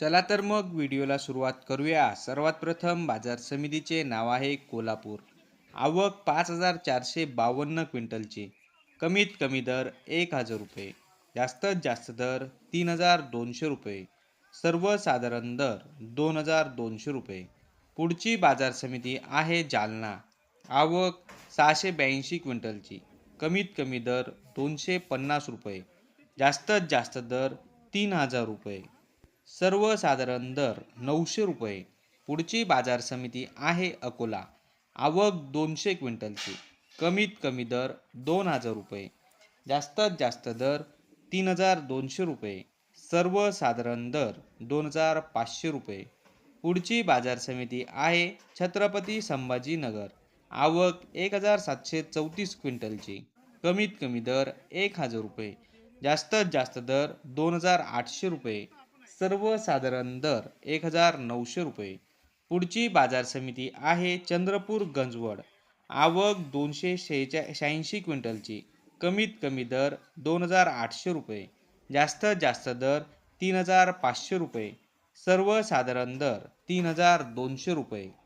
चला तर मग व्हिडिओला सुरुवात करूया. सर्वात प्रथम बाजार समितीचे नाव आहे कोल्हापूर. आवक पाच हजार चारशे बावन्न क्विंटलची. कमीत कमी दर एक हजार रुपये. जास्तीत जास्त दर तीन हजार दोनशे रुपये. सर्वसाधारण दर दोन हजार दोनशे रुपये. पुढची बाजार समिती आहे जालना. आवक सहाशे ब्याऐंशी क्विंटलची. कमीत कमी दर दोनशे पन्नास रुपये. जास्तीत जास्त दर तीन हजार रुपये. सर्वसाधारण दर नऊशे रुपये. पुढची बाजार समिती आहे अकोला. आवक दोनशे क्विंटलची. कमीत कमी दर दोन हजार रुपये. जास्तीत जास्त दर तीन हजार दोनशे रुपये. सर्वसाधारण दर दोन हजार पाचशे रुपये. पुढची बाजार समिती आहे छत्रपती संभाजीनगर. आवक एक हजार सातशे चौतीस क्विंटलची. कमीत कमी दर एक हजार रुपये. जास्तीत जास्त दर दोन हजार आठशे रुपये. सर्वसाधारण दर एक हजार नऊशे रुपये. पुढची बाजार समिती आहे चंद्रपूर गंजवड. आवक दोनशे शेहेच्या शहाऐंशी क्विंटलची. कमीत कमी दर दोन हजार आठशे रुपये. जास्तीत जास्त दर तीन हजार पाचशे रुपये. सर्वसाधारण दर तीन हजार दोनशे रुपये.